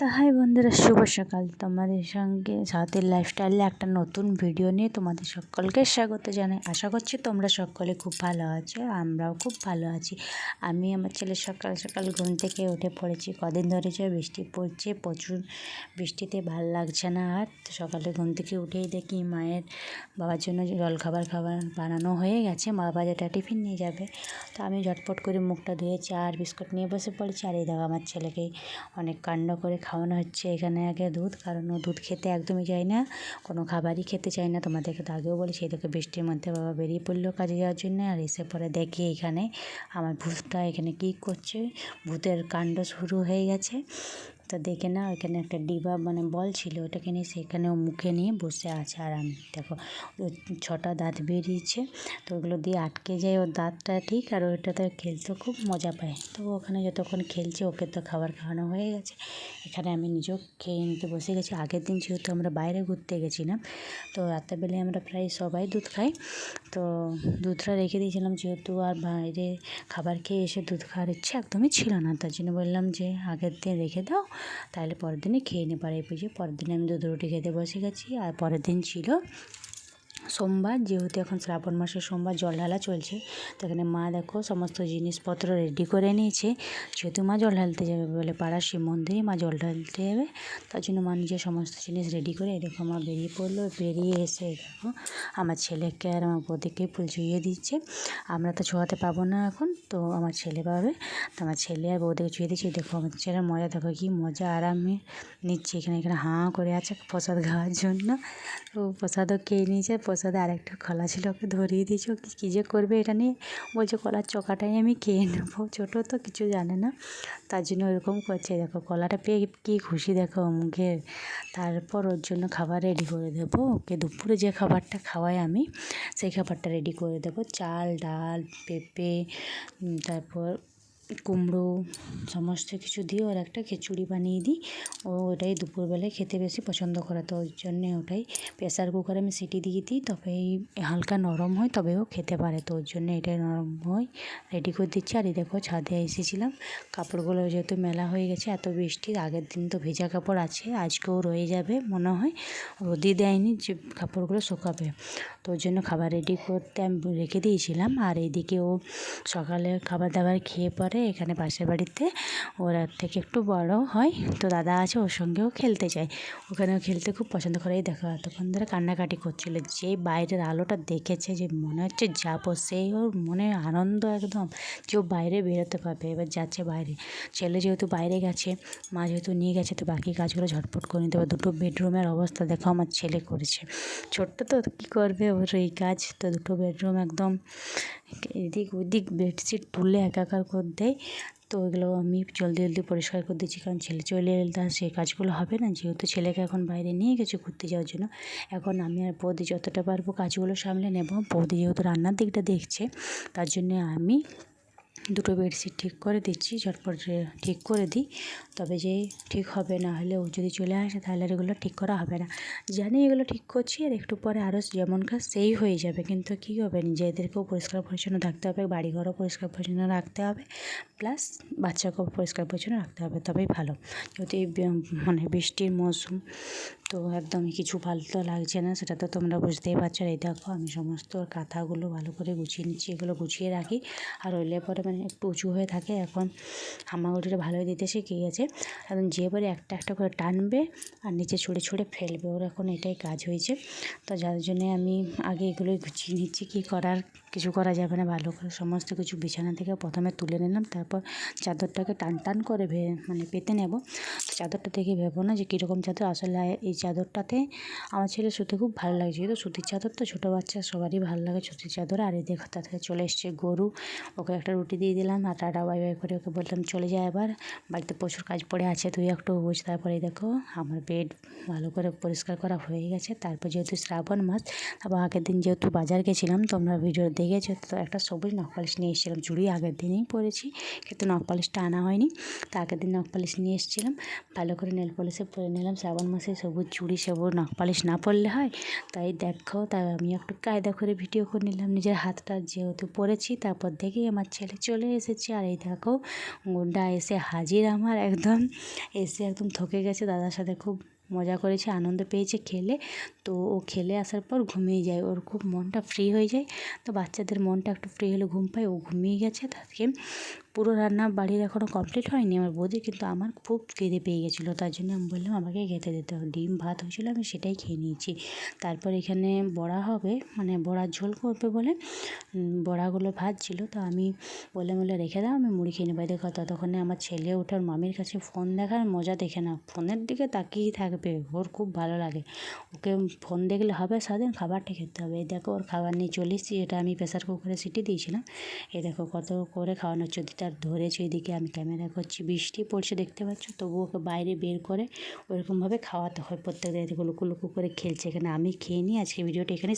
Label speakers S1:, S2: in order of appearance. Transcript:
S1: তো হাই বন্ধুরা শুভ সকাল। তোমাদের সঙ্গে সাথের লাইফস্টাইলে একটা নতুন ভিডিও নিয়ে তোমাদের সকলকে স্বাগত জানাই। আশা করছি তোমরা সকলে খুব ভালো আছো, আমরাও খুব ভালো আছি। আমি আমার ছেলে সকাল সকাল ঘুম থেকে উঠে পড়েছি। কদিন ধরে যে বৃষ্টি পড়ছে, প্রচুর বৃষ্টিতে ভালো লাগছে না। আর সকালে ঘুম থেকে উঠেই দেখি মায়ের বাবার জন্য জল খাবার খাবার বানানো হয়ে গেছে, মা বাবা যেটা টিফিন নিয়ে যাবে। তো আমি ঝটপট করে মুখটা ধুয়ে চা আর বিস্কুট নিয়ে বসে পড়েছি। আর এই দেখো আমার ছেলেকে অনেক কাণ্ড করে খাওয়ানো হচ্ছে এখানে আগে দুধ, কারণ ও দুধ খেতে একদমই চায় না। কোনো খাবারই খেতে চায় না। তোমাদেরকে তো আগেও বলেছি দেখো বৃষ্টির মধ্যে বাবা বেরিয়ে পড়ল কাজে যাওয়ার জন্য। আর এসে পরে দেখি এখানে আমার ভূতটা এখানে কী করছে। ভূতের কাণ্ড শুরু হয়ে গেছে। তো দেখে না ওইখানে একটা ডিবা মানে বল ছিল, ওটাকে নিয়ে সেখানে ও মুখে নিয়ে বসে আছে। আর আমি দেখো ছটা দাঁত বেরিয়েছে, তো ওগুলো দিয়ে আটকে যায় ওর দাঁতটা ঠিক, আর ওইটাতে খেলতে খুব মজা পায়। তো ওখানে যতক্ষণ খেলছে, ওকে তো খাবার খাওয়ানো হয়ে গেছে। এখানে আমি নিজেও খেয়ে নিতে বসে গেছি। আগের দিন যেহেতু আমরা বাইরে ঘুরতে গেছিলাম, তো রাত্রেবেলায় আমরা প্রায় সবাই দুধ খাই। তো দুধটা রেখে দিয়েছিলাম, যেহেতু আর বাইরে খাবার খেয়ে এসে দুধ খাওয়ার ইচ্ছে একদমই ছিল না। তার জন্য বললাম যে আগের দিন রেখে দাও তাহলে পরের দিনে খেয়ে নে পারে পুজো। পরের দিনে আমি দুধ রুটি খেতে বসে গেছি, আর পরের দিন ছিল সোমবার, যেহেতু এখন শ্রাবণ মাসের সোমবার, জল ঢালা চলছে। তো এখানে মা দেখো সমস্ত জিনিসপত্র রেডি করে নিয়েছে। যেহেতু মা জল ঢালতে যাবে বলে পাড়ার শিব মন্দিরে মা জল ঢালতে যাবে। তার জন্য মা নিজের সমস্ত জিনিস রেডি করে এরকম মা বেরিয়ে পড়ল। বেরিয়ে এসে দেখো আমার ছেলেকে আর আমার বৌদিকে ফুল ছুঁয়ে দিচ্ছে। আমরা তো ছোঁয়াতে পাবো না এখন, তো আমার ছেলে পাবে। তো আমার ছেলে আর বৌদিকে ছুঁয়ে দিচ্ছে। দেখো আমার ছেলের মজা, দেখো কি মজা আরামে নিচ্ছে। এখানে এখানে হাঁ করে আছে প্রসাদ খাওয়ার জন্য। তো প্রসাদও খেয়ে নিয়েছে। প্রসাদে আরেকটা কলা ছিল, ওকে ধরিয়ে দিয়েছে। ও কী যে করবে এটা নিয়ে? বলছে, কলার চোখাটাই আমি খেয়ে নেব। ছোটো তো, কিছু জানে না। তার জন্য ওরকম করছে। দেখো, কলাটা পেয়ে কী খুশি, দেখো মুখের তারপর ওর জন্য খাবার রেডি করে দেবো। ওকে দুপুরে যে খাবারটা খাওয়াই আমি, সেই খাবারটা রেডি করে দেবো। চাল, ডাল, পেঁপে তারপর কুমড়ো, সমস্ত কিছু দিয়ে ওর একটা খিচুড়ি বানিয়ে দিই। ও ওটাই দুপুরবেলায় খেতে বেশি পছন্দ করে তো ওই জন্যে ওটাই। প্রেসার কুকারে আমি সিটি দিয়ে দিই তবেই হালকা নরম হয়, তবে ও খেতে পারে তো ওর জন্য এটাই নরম হয়। রেডি করে দিচ্ছি, আর এই দেখো ছাদে এসেছিলাম। কাপড়গুলো যেহেতু মেলা হয়ে গেছে, এত বৃষ্টি, আগের দিন তো ভেজা কাপড় আছে, আজকেও রয়ে যাবে মনে হয়। রোদি দেয়নি যে কাপড়গুলো শুকাবে। তো ওর জন্য খাবার রেডি করতে আমি রেখে দিয়েছিলাম, আর এইদিকে ও সকালে খাবার দাবার খেয়ে পরে এখানে পাশের বাড়িতে। ওরা থেকে একটু বড় হয়, তো দাদা আছে, ওর সঙ্গেও খেলতে যায়। ওখানেও খেলতে খুব পছন্দ করে। এই দেখো, এতক্ষণ ধরে কান্নাকাটি করছিল। যে বাইরের আলোটা দেখেছে যে মনে হচ্ছে যাব সেই ওর মনে আনন্দ একদম যে ও বাইরে বেরোতে পারবে, এবার যাচ্ছে বাইরে। ছেলে যেহেতু বাইরে গেছে, মা যেহেতু নিয়ে গেছে, তো বাকি কাজগুলো ঝটপট করে নিতে হবে। দুটো বেডরুমের অবস্থা দেখো আমার ছেলে করেছে। ছোট্ট তো কী করবে ওর এই কাজ? তো দুটো বেডরুম একদম এদিক ওদিক বেডশিট তুলে একাকার করে দেয় তো ওইগুলো আমি জলদি জলদি পরিষ্কার করে দিচ্ছি, কারণ ছেলে চলে এলে তার সেই কাজগুলো হবে না। যেহেতু ছেলেকে এখন বাইরে নিয়ে গেছে ঘুরতে যাওয়ার জন্য, এখন আমি আর বৌদি যতটা পারব কাজগুলো সামলে নেব। বৌদি যেহেতু রান্নার দিকটা দেখছে, তার জন্যে আমি দুটো বেডশিট ঠিক করে দিচ্ছি, ঝটপট ঠিক করে দিই। তবে যে ঠিক হবে না হলে ও যদি চলে আসে তাহলে এগুলো ঠিক করা হবে না। জানি এগুলো ঠিক করছি আর একটু পরে আরও যেমন কাজ সেই হয়ে যাবে। কিন্তু কী হবে? নিজেদেরকেও পরিষ্কার পরিচ্ছন্ন থাকতে হবে, বাড়িঘরও পরিষ্কার পরিচ্ছন্ন রাখতে হবে, প্লাস বাচ্চাকেও পরিষ্কার পরিচ্ছন্ন রাখতে হবে। তবেই ভালো। যদি মানে বৃষ্টির মৌসুম, তো একদমই কিছু ভালো তো লাগছে না, সেটা তো তোমরা বুঝতেই পারছ। এই দেখো, আমি সমস্ত কাঁথাগুলো ভালো করে গুছিয়ে নিচ্ছি, এগুলো গুছিয়ে রাখি। আর ওইলে পরে মানে একটু উঁচু হয়ে থাকে, এখন হামাগুড়িটা ভালোই দিতে শিখে গেছে এখন যে পরে একটা একটা করে টানবে আর নিচে ছুঁড়ে ছুঁড়ে ফেলবে, ওর এখন এটাই কাজ হয়েছে। তো যার জন্যে আমি আগে এগুলোই গুছিয়ে নিচ্ছি, কী করার কিছু করা যাবে না, ভালো করে সমস্ত কিছু বিছানা থেকে প্রথমে তুলে নিলাম, তারপর চাদরটাকে টান টান করে ভে মানে পেতে নেব। চাদরটা দেখে ভেবো না যে কীরকম চাদর, আসলে এই চাদরটাতে আমার ছেলে শুতে খুব ভালো লাগছে যেহেতু সুতির চাদর তো ছোটো বাচ্চা, সবারই ভালো লাগে সুতির চাদর। আর এই দেখো তার থেকে চলে এসছে গরু, ওকে একটা রুটি দিয়ে দিলাম, আর টাটা বাই বাই করে ওকে বললাম, চলে যায় এবার, বাড়িতে প্রচুর কাজ পড়ে আছে, তুই একটু বুঝ তারপরে দেখো, আমার বেড ভালো করে পরিষ্কার করা হয়ে গেছে। তারপর যেহেতু শ্রাবণ মাস, তারপর আগের দিন যেহেতু বাজার গেছিলাম, তোমরা ভিডিও দেখেছ? তো একটা সবুজ নখ পালিশ নিয়ে এসেছিলাম। চুড়ি আগের দিনেই পরেছি, কিন্তু নখ পালিশটা আনা হয়নি। তো আগের দিন নখ পালিশ নিয়ে এসেছিলাম, ভালো করে নেল পলিশে পরে নিলাম। শ্রাবণ মাসে সবুজ চুড়ি, সবুজ নখ পালিশ না পরলে হয়। তাই দেখো, তাই আমি একটু কায়দা করে ভিডিও করে নিলাম। নিজের হাতটা যেহেতু পরেছি, তারপর দেখেই আমার ছেলে চলে এসেছে। আর এই দেখো, গুন্ডা এসে হাজির আমার একদম। এসে একদম থকে গেছে। দাদার সাথে খুব মজা করেছে, আনন্দ পেয়েছে খেলে। তো ও খেলে আসার পর ঘুমিয়ে যায়। ওর খুব মনটা ফ্রি হয়ে যায়। তো বাচ্চাদের মনটা একটু ফ্রি হলে ঘুম পায়। ও ঘুমিয়ে গেছে। তাকে পুরো রান্না বাড়ির এখনও কমপ্লিট হয়নি আমার বৌদি, কিন্তু আমার খুব খিদে পেয়ে গেছিল। তার জন্য আমি বললাম, আমাকে খেতে দিতে হবে। ডিম ভাত হয়েছিলো, আমি সেটাই খেয়ে নিয়েছি। তারপর এখানে বড়া হবে মানে বড়ার ঝোল করবে বলে বড়াগুলো ভাত ভাজছিল। তো আমি বলে বলে রেখে দাও, আমি মুড়ি খেয়ে নেব। দেখো, ততক্ষণে আমার ছেলে ওঠার মামির কাছে ফোন দেখার মজা দেখে না। ফোনের দিকে তাকিয়েই থাকবে ওর খুব ভালো লাগে। ওকে ফোন দেখলে হবে সারাদিন, খাবারটা খেতে হবে। এই দেখো, ওর খাবার নিয়ে চলে এসেছি, এটা আমি প্রেশার কুকারে সিটি দিয়েছিলাম। এ দেখো, কত করে খাওয়ানো হচ্ছে তার ধরেছে এদিকে আমি ক্যামেরা করছি। বৃষ্টি পড়ছে, দেখতে পাচ্ছ? তবু ওকে বাইরে বের করে ওরকমভাবে খাওয়াতে হয়। প্রত্যেক দিন লুকু লুকু করে খেলছে এখানে। আমি খেয়ে নিই, আজকে ভিডিওটা এখানে